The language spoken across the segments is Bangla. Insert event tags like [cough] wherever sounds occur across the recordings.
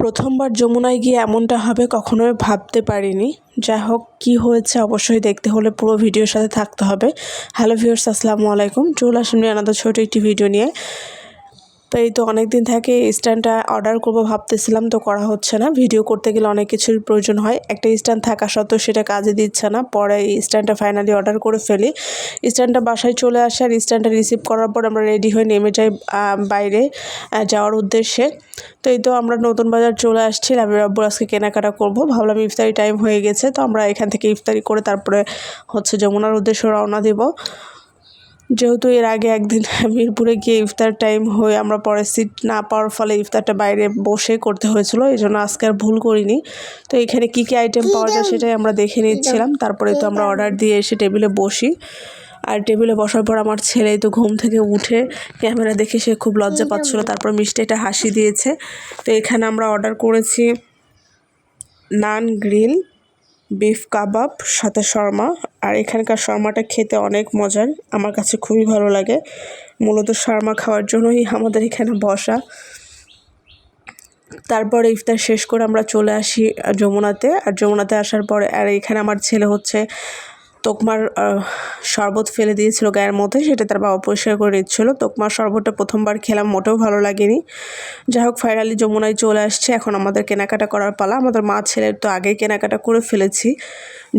প্রথমবার যমুনায় গিয়ে এমনটা হবে কখনোই ভাবতে পারিনি। যাই হোক, কী হয়েছে অবশ্যই দেখতে হলে পুরো ভিডিওর সাথে থাকতে হবে। হ্যালো ভিউর্স আসসালামু আলাইকুম। চলে আসুন আনাদের ছোটো একটি ভিডিও নিয়ে। তো এই তো অনেক দিন থেকে স্ট্যান্ডটা অর্ডার করব ভাবতেছিলাম, তো করা হচ্ছে না। ভিডিও করতে গেলে অনেক কিছুর প্রয়োজন হয়। একটা স্ট্যান্ড থাকা সত্ত্বেও সেটা কাজে দিচ্ছে না। পরে এই স্ট্যান্ডটা ফাইনালি অর্ডার করে ফেলি। স্ট্যান্ডটা বাসায় চলে আসে আর স্ট্যান্ডটা রিসিভ করার পর আমরা রেডি হয়ে নেমে যাই বাইরে যাওয়ার উদ্দেশ্যে। তো এই তো আমরা নতুন বাজার চলে আসছি। আমি আব্বুর আজকে কেনাকাটা করব। ভাবলাম ইফতারি টাইম হয়ে গেছে, তো আমরা এখান থেকে ইফতারি করে তারপরে হচ্ছে যমুনার উদ্দেশ্যে রওনা দিব। যেহেতু এর আগে একদিন [laughs] মিরপুরে গিয়ে ইফতার টাইম হয়ে আমরা পরে সিট না পাওয়ার ফলে ইফতারটা বাইরে বসে করতে হয়েছিল এই জন্য আজকে আর ভুল করিনি। তো এখানে কী কী আইটেম পাওয়া যায় সেটাই আমরা দেখে নিচ্ছিলাম তারপরে তো আমরা অর্ডার দিয়ে এসে টেবিলে বসি। আর টেবিলে বসার পর আমার ছেলে তো ঘুম থেকে উঠে ক্যামেরা দেখে সে খুব লজ্জা পাচ্ছিলো তারপর মিষ্টি একটা হাসি দিয়েছে। তো এখানে আমরা অর্ডার করেছি নান গ্রিল বিফ কাবাব, সাথে শর্মা। আর এখানকার শর্মাটা খেতে অনেক মজার। আমার কাছে খুবই ভালো লাগে। মূলত শর্মা খাওয়ার জন্যই আমাদের এখানে বসা। তারপরে ইফতার শেষ করে আমরা চলে আসি যমুনাতে। আর যমুনাতে আসার পরে, আর এখানে আমার ছেলে হচ্ছে তোকমার শরবত ফেলে দিয়েছিল গায়ের মধ্যে, সেটা তার বাবা পরিষ্কার করে নিচ্ছিল। তোকমার শরবতটা প্রথমবার খেলাম, মোটেও ভালো লাগেনি। যাই হোক ফাইনালি যমুনায় চলে আসছে। এখন আমাদের কেনাকাটা করার পালা। আমাদের মা ছেলের তো আগেই কেনাকাটা করে ফেলেছি।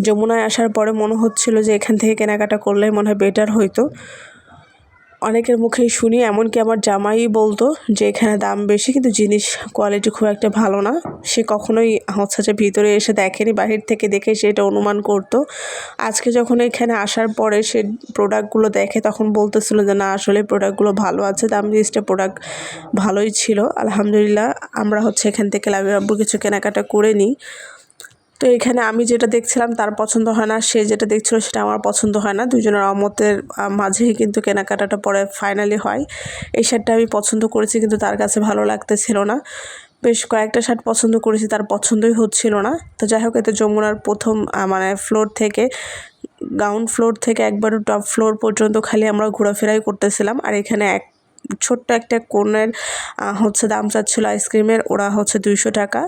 যমুনায় আসার পরে মনে হচ্ছিল যে এখান থেকে কেনাকাটা করলে মনে হয় বেটার হইতো। অনেকের মুখেই শুনি, এমনকি আমার জামাই বলতো যে এখানে দাম বেশি, কিন্তু জিনিস কোয়ালিটি খুব একটা ভালো না। সে কখনোই হচ্ছে যে ভিতরে এসে দেখেনি, বাহির থেকে দেখে সে এটা অনুমান করতো। আজকে যখন এখানে আসার পরে সে প্রোডাক্টগুলো দেখে, তখন বলতেছিল যে, না, আসলে প্রোডাক্টগুলো ভালো আছে, দাম জিনিসটা প্রোডাক্ট ভালোই ছিল। আলহামদুলিল্লাহ, আমরা হচ্ছে এখান থেকে লাভি কিছু কেনাকাটা করে নিই। তো এখানে আমি যেটা দেখছিলাম তার পছন্দ হয় না, সে যেটা দেখছিল সেটা আমার পছন্দ হয় না। দুজনের অমতের মাঝেই কিন্তু কেনাকাটাটা পরে ফাইনালি হয়। এই শার্টটা আমি পছন্দ করেছি কিন্তু তার কাছে ভালো লাগতেছিল না। বেশ কয়েকটা শার্ট পছন্দ করেছি, তার পছন্দই হচ্ছিল না। তো যাই হোক, এতে যমুনার প্রথম মানে ফ্লোর থেকে গ্রাউন্ড ফ্লোর থেকে একবার টপ ফ্লোর পর্যন্ত খালি আমরা ঘোরাফেরাই করতেছিলাম। আর এখানে এক, ছোট্ট একটা কোণের হচ্ছে দাম চাচ্ছিলো আইসক্রিমের ওরা হচ্ছে দুইশো টাকা।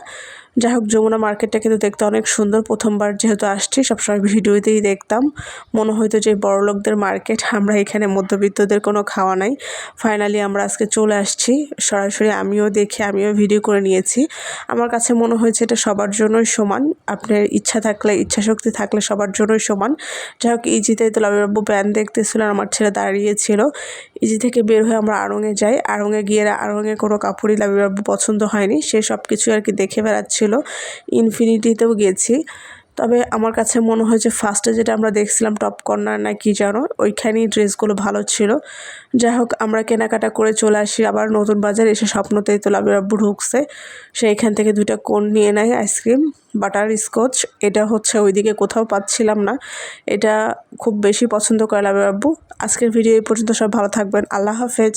যাই হোক, যমুনা মার্কেটটা কিন্তু দেখতে অনেক সুন্দর। প্রথমবার যেহেতু আসছি, সবসময় ভিডিওতেই দেখতাম। মনে হয়তো যে বড়লোকদের মার্কেট, আমরা এখানে মধ্যবিত্তদের কোনো খাওয়া নাই। ফাইনালি আমরা আজকে চলে আসছি। সরাসরি আমিও দেখে, আমিও ভিডিও করে নিয়েছি। আমার কাছে মনে হয়েছে এটা সবার জন্যই সমান। আপনার ইচ্ছা থাকলে ইচ্ছা শক্তি থাকলে সবার জন্যই সমান। যাই হোক ইজিতে তো লাবিবাবু ব্যান দেখতেছিল আমার ছেলে দাঁড়িয়েছিল। ইজি থেকে বের হয়ে আমরা আড়ঙে যাই। আড়ঙে গিয়ে, আড়ঙে কোনো কাপড়ই লাবিবাবু পছন্দ হয়নি। সে সব কিছু আর কি দেখে বেড়াচ্ছে। ছিল, ইনফিনিটিতেও গেছি। তবে আমার কাছে মনে হয় যে ফার্স্টে যেটা আমরা দেখছিলাম টপ কর্নার না কি জানো ওইখানেই ড্রেসগুলো ভালো ছিল। যাই হোক, আমরা কেনাকাটা করে চলে আসি, আবার নতুন বাজার এসে স্বপ্নতেই তো লাভের আব্বু ঢুকছে। সে এখান থেকে দুইটা কোন নিয়ে নেয় আইসক্রিম বাটার স্কচ এটা হচ্ছে ওইদিকে কোথাও পাচ্ছিলাম না। এটা খুব বেশি পছন্দ করে লাভের আব্বু আজকের ভিডিও এই পর্যন্ত সব ভালো থাকবেন। আল্লাহ হাফেজ।